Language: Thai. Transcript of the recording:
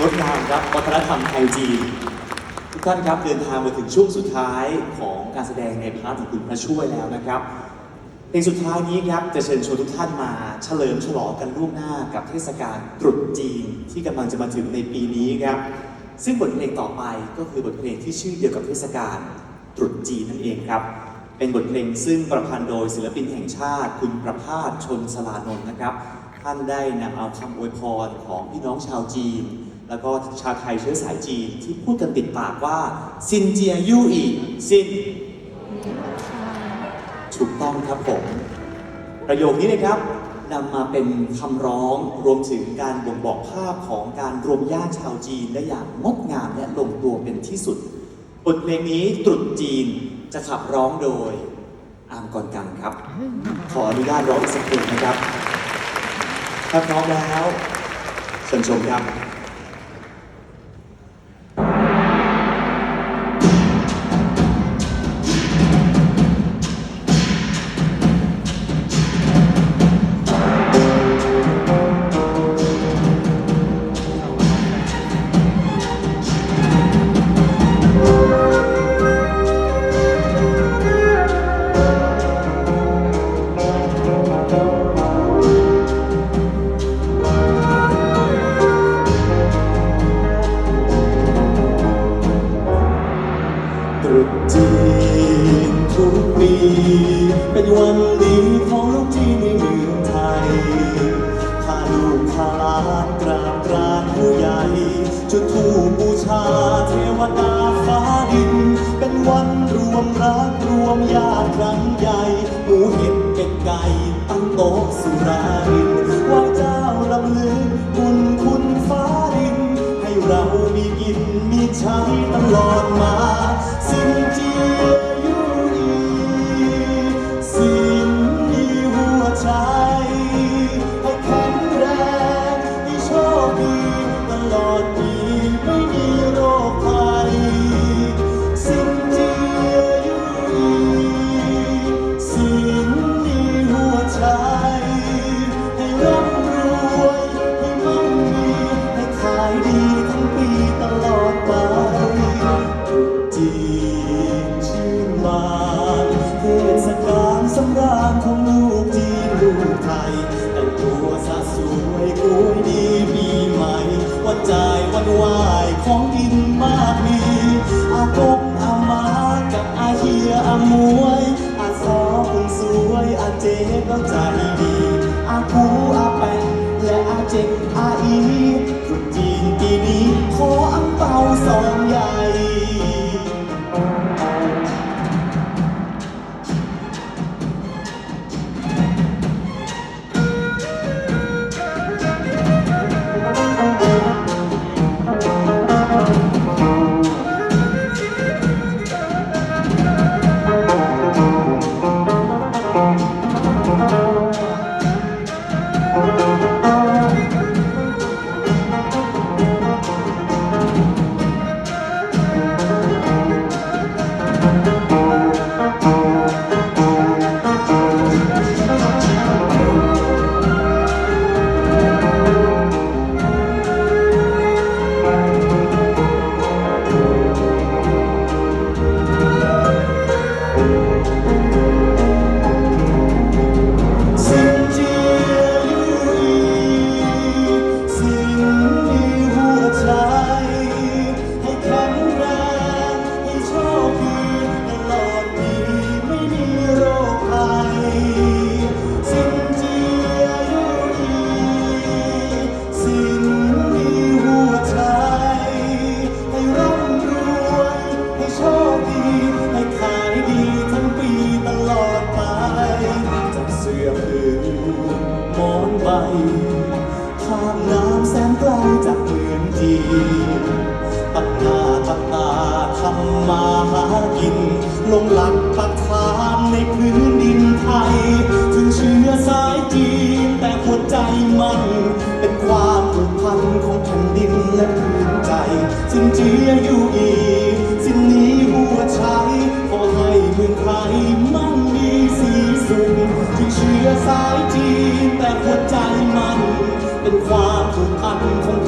งดงามครับวัฒนธรรมไทยจีนทุกท่านครับเดินทางมาถึงช่วงสุดท้ายของการแสดงในพาร์ทของคุณพระช่วยแล้วนะครับเพลงสุดท้ายนี้ครับจะเชิญชวนทุกท่านมาเฉลิมฉลองกันล่วงหน้ากับเทศกาลตรุษจีนที่กำลังจะมาถึงในปีนี้ครับซึ่งบทเพลงต่อไปก็คือบทเพลงที่ชื่อเดียวกับเทศกาลตรุษจีนนั่นเองครับ เป็นบทเพลงซึ่งประพันธ์โดยศิลปินแห่งชาติ คุณประภาสชนสลานนท์นะครับ ท่านได้นำเอาคำอวยพรของพี่น้องชาวจีน แล้วก็ชาวไทยเชื้อสายจีนที่พูดกันติดปากว่าซินเจียยู่อีซินถูกต้องครับผม ประโยคนี้นะครับนำมาเป็นคำร้องรวมถึงการบ่งบอกภาพของการรวมญาติชาวจีนได้อย่างงดงามและลงตัวเป็นที่สุดบทเพลงนี้ตรุษจีนจะขับร้องโดยอามกอนกังครับ ขออนุญาตร้องสักเพลงนะครับ ถ้าพร้อมแล้วเชิญชมครับ ทุกปี เป็นวันดีของลูกจีนในเมืองไทยพาลูกพาหลานกราบกรานผู้ใหญ่จุดธูปบูชาเทวดาฟ้าดิน เป็นวันรวมรักรวมญาติครั้งใหญ่หมูเห็ดเป็ดไก่ตั้งโต๊ะสุรารินไหว้เจ้าลำลึกบุญคุณฟ้าดิน ให้เรามีกินมีใช้ตลอด มอนใบข้ามน้ำแสนไกลจากเมืองจีนตั้งหน้าตั้งตาทำมาหากิน ลงหลักปักฐานในพื้นดินไทย ถึงเชื้อสายจีนแต่หัวใจมัน เป็นความผูกพันของแผ่นดินและพื้นใจสินเจียอยู่ หัวใจมัน เป็นความผูกพันของ